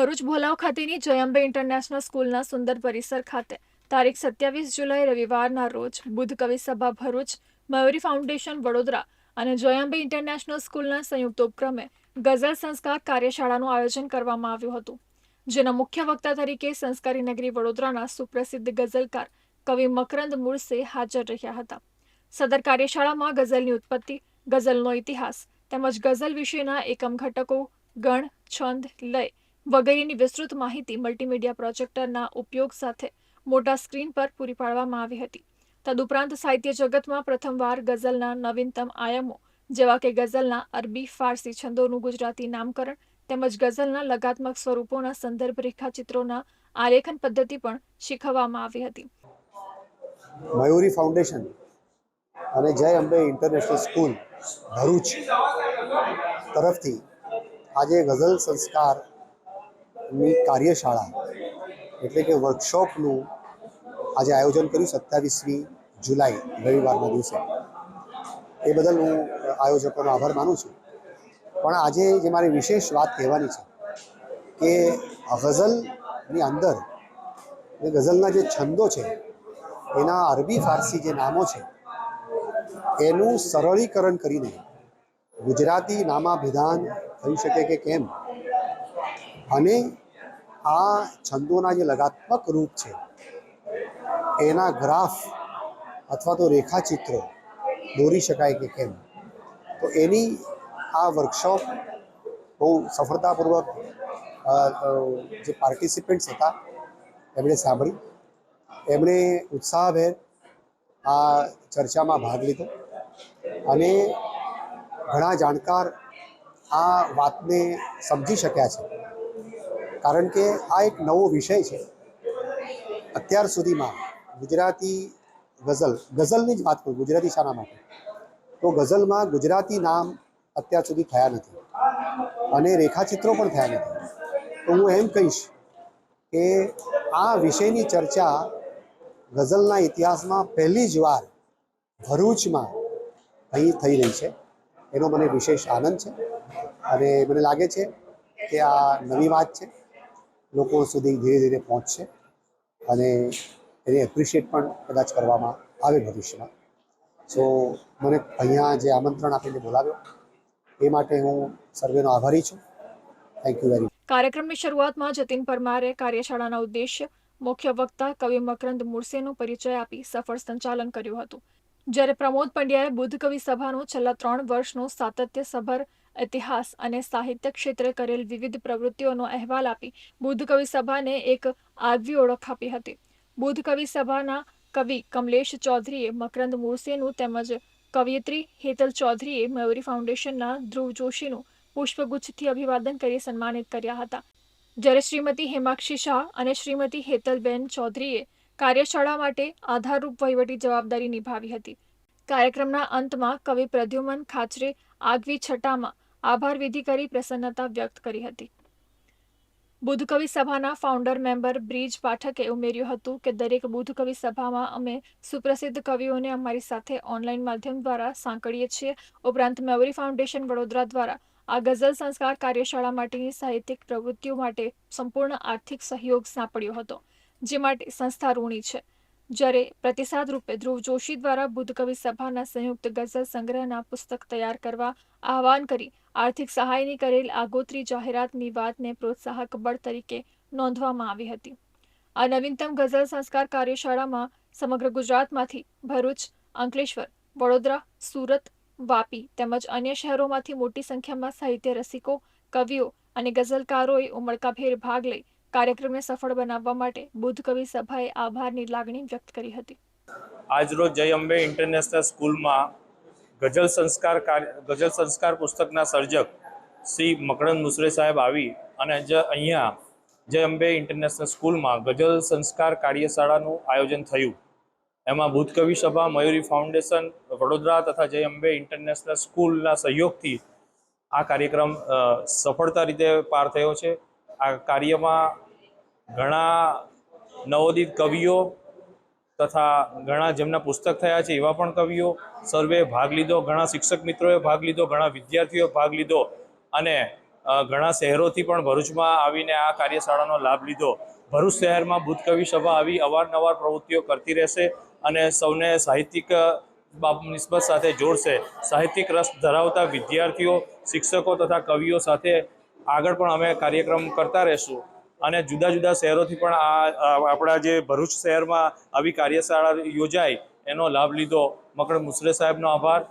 ભરૂચ ભોલાવ ખાતેની જયંબે ઇન્ટરનેશનલ સ્કૂલના સુંદર પરિસર ખાતે તારીખ સત્યાવીસ જુલાઈ રવિવારના રોજ બુદ્ધ કવિ સભા ભરૂચ, મયુરી ફાઉન્ડેશન, વડોદરા અને જયંબે ઇન્ટરનેશનલ સ્કૂલના સંયુક્ત ઉપક્રમે ગઝલ સંસ્કાર કાર્યશાળાનું આયોજન કરવામાં આવ્યું હતું, જેના મુખ્ય વક્તા તરીકે સંસ્કારી નગરી વડોદરાના સુપ્રસિદ્ધ ગઝલકાર કવિ મકરંદ મુળસે હાજર રહ્યા હતા. સદર કાર્યશાળામાં ગઝલની ઉત્પત્તિ, ગઝલનો ઇતિહાસ તેમજ ગઝલ વિશેના એકમ ઘટકો, ગણ, છંદ, લય વગેરેની વિસ્તૃત માહિતી મલ્ટીમીડિયા પ્રોજેક્ટરના ઉપયોગ સાથે મોટા સ્ક્રીન પર પૂરી પાડવામાં આવી હતી. તદુપરાંત સાહિત્ય જગતમાં પ્રથમવાર ગઝલના નવીનતમ આયામો, જેવા કે ગઝલના અરબી, ફારસી છંદોનું ગુજરાતી નામકરણ તેમજ ગઝલના લગાત્મક સ્વરૂપોના સંદર્ભ રેખાચિત્રોના આલેખન પદ્ધતિ પણ શીખવવામાં આવી હતી. મયુરી ફાઉન્ડેશન અને જય અંબે ઇન્ટરનેશનલ સ્કૂલ ભરૂચ તરફથી આજે ગઝલ સંસ્કારની કાર્યશાળા એટલે કે વર્કશોપનું આજે આયોજન કર્યું સત્યાવીસમી જુલાઈ રવિવારના દિવસે. એ બદલ હું આયોજકોનો આભાર માનું છું. પણ આજે જે મારી વિશેષ વાત કહેવાની છે કે ગઝલની અંદર અને ગઝલના જે છંદો છે, એના અરબી ફારસી જે નામો છે, એનું સરળીકરણ કરીને ગુજરાતી નામાભિધાન થઈ શકે કે કેમ? અને આ છંદોના જે લગાત્મક રૂપ છે, એના ગ્રાફ અથવા તો રેખાચિત્રો દોરી શકાય કે કેમ? તો એની આ વર્કશોપ બહુ સફળતાપૂર્વક જે પાર્ટિસિપન્ટ્સ હતા, એમણે સાંભળી. એમણે ઉત્સાહભેર આ ચર્ચામાં ભાગ લીધો અને ઘણા જાણકાર આ વાતને સમજી શક્યા છે. કારણ કે આ એક નવો વિષય છે. અત્યાર સુધીમાં ગુજરાતી ગઝલ, ગઝલની જ વાત કરું, ગુજરાતી શાના માટે. તો ગઝલમાં ગુજરાતી નામ અત્યાર સુધી થયા નથી. અને રેખાચિત્રો પણ થયા નથી. તો હું એમ કહીશ કે આ વિષયની ચર્ચા ગઝલના ઇતિહાસમાં પહેલી જ વાર ભરૂચમાં અહીં થઈ રહી છે. એનો મને વિશેષ આનંદ છે. અને મને લાગે છે કે આ નવી વાત છે. લોકો સુધી ધીરે ધીરે પહોંચશે અને એને એપ્રિશિએટ પણ કદાચ કરવામાં આવે ભવિષ્યમાં. સો મને અહીંયા જે આમંત્રણ આપીને બોલાવ્યો, એ માટે હું સર્વેનો આભારી છું. થેન્ક યુ વેરી કાર્યક્રમની શરૂઆતમાં જતીન પરમારે કાર્યશાળાના ઉદ્દેશ્ય મુખ્ય વક્તા કવિ મકરંદ મુરસેનો પરિચય આપી સફળ સંચાલન કર્યું હતું. જ્યારે પ્રમોદ પંડ્યાએ બુદ્ધ કવિ સભાનો છેલ્લા ત્રણ વર્ષનો સાતત્યસભર ઇતિહાસ અને સાહિત્ય ક્ષેત્રે કરેલ વિવિધ પ્રવૃત્તિઓનો અહેવાલ આપી બુદ્ધ કવિ સભાને એક આગવી ઓળખ આપી હતી. બુદ્ધ કવિ સભાના કવિ કમલેશ ચૌધરીએ મકરંદ મુરસેનું તેમજ કવિયત્રી હેતલ ચૌધરીએ મયુરી ફાઉન્ડેશનના ધ્રુવ જોશીનું પુષ્પગુચ્છથી અભિવાદન કરી સન્માનિત કર્યા હતા. જ્યારે શ્રીમતી હેમાક્ષી શાહ અને શ્રીમતી હેતલબેન ચૌધરીએ કાર્યશાળા માટે આધારરૂપ વહીવટી જવાબદારી નિભાવી હતી. કાર્યક્રમના અંતમાં કવિ પ્રદ્યુમન ખાચરે આગવી છટામાં આભાર વિધિ કરી પ્રસન્નતા વ્યક્ત કરી હતી. બુદ્ધ કવિ સભાના ફાઉન્ડર મેમ્બર બ્રિજ પાઠકે ઉમેર્યું હતું કે દરેક બુદ્ધ કવિ સભામાં અમે સુપ્રસિદ્ધ કવિઓને અમારી સાથે ઓનલાઈન માધ્યમ દ્વારા સાંકળીએ છીએ. ઉપરાંત મેમરી ફાઉન્ડેશન વડોદરા દ્વારા આ ગઝલ સંસ્કાર કાર્યશાળા માટેની સાહિત્યિક પ્રવૃત્તિઓ માટે સંપૂર્ણ આર્થિક સહયોગ સાંપડ્યો હતો, જે માટે સંસ્થા ઋણી છે. જ્યારે પ્રતિસાદ રૂપે ધ્રુવ જોશી દ્વારા બુદ્ધ કવિ સભાના સંયુક્ત ગઝલ સંગ્રહના પુસ્તક તૈયાર કરવા આહવાન કરી, આર્થિક સહાયની કરેલ આગોતરી જાહેરાતની વાતને પ્રોત્સાહક બળ તરીકે નોંધવામાં આવી હતી. આ નવીનતમ ગઝલ સંસ્કાર કાર્યશાળામાં સમગ્ર ગુજરાતમાંથી ભરૂચ, અંકલેશ્વર, વડોદરા, સુરત, વાપી તેમજ અન્ય શહેરોમાંથી મોટી સંખ્યામાં સાહિત્ય રસિકો, કવિઓ અને ગઝલકારોએ ઉમળકાભેર ભાગ લઈ કાર્યક્રમને સફળ બનાવવા માટે બુદ્ધ કવિ સભાએ આભારની લાગણી વ્યક્ત કરી હતી. આજરોજ જય અંબે ઇન્ટરનેશનલ સ્કૂલમાં ગઝલ સંસ્કાર ગઝલ સંસ્કાર પુસ્તકના સર્જક શ્રી મકરંદ મુસરે સાહેબ આવી અને જ અહીંયા જય અંબે ઇન્ટરનેશનલ સ્કૂલમાં ગઝલ સંસ્કાર કાર્યશાળાનું આયોજન થયું. એમાં ભૂત કવિ સભા, મયુરી ફાઉન્ડેશન, વડોદરા તથા જય અંબે ઇન્ટરનેશનલ સ્કૂલના સહયોગથી આ કાર્યક્રમ સફળતા રીતે પાર થયો છે. આ કાર્યમાં ઘણા નવોદિત કવિઓ તથા ઘણા જેમના પુસ્તક થયા છે એવા પણ કવિઓ સર્વે ભાગ લીધો, ઘણા શિક્ષક મિત્રોએ ભાગ લીધો, ઘણા વિદ્યાર્થીઓએ ભાગ લીધો અને ઘણા શહેરોથી પણ ભરૂચમાં આવીને આ કાર્યશાળાનો લાભ લીધો. ભરૂચ શહેરમાં ભૂતકવિ કવિ સભા આવી, અવારનવાર પ્રવૃત્તિઓ કરતી રહેશે અને સૌને સાહિત્યિક નિસ્બત સાથે જોડશે. સાહિત્યિક રસ ધરાવતા વિદ્યાર્થીઓ, શિક્ષકો તથા કવિઓ સાથે આગળ પણ અમે કાર્યક્રમ કરતા રહેશું. અને જુદા જુદા શહેરોથી પણ આ આપણા જે ભરૂચ શહેરમાં આવી કાર્યશાળા યોજાય એનો લાભ લીધો. મકડ મુસરે સાહેબનો આભાર.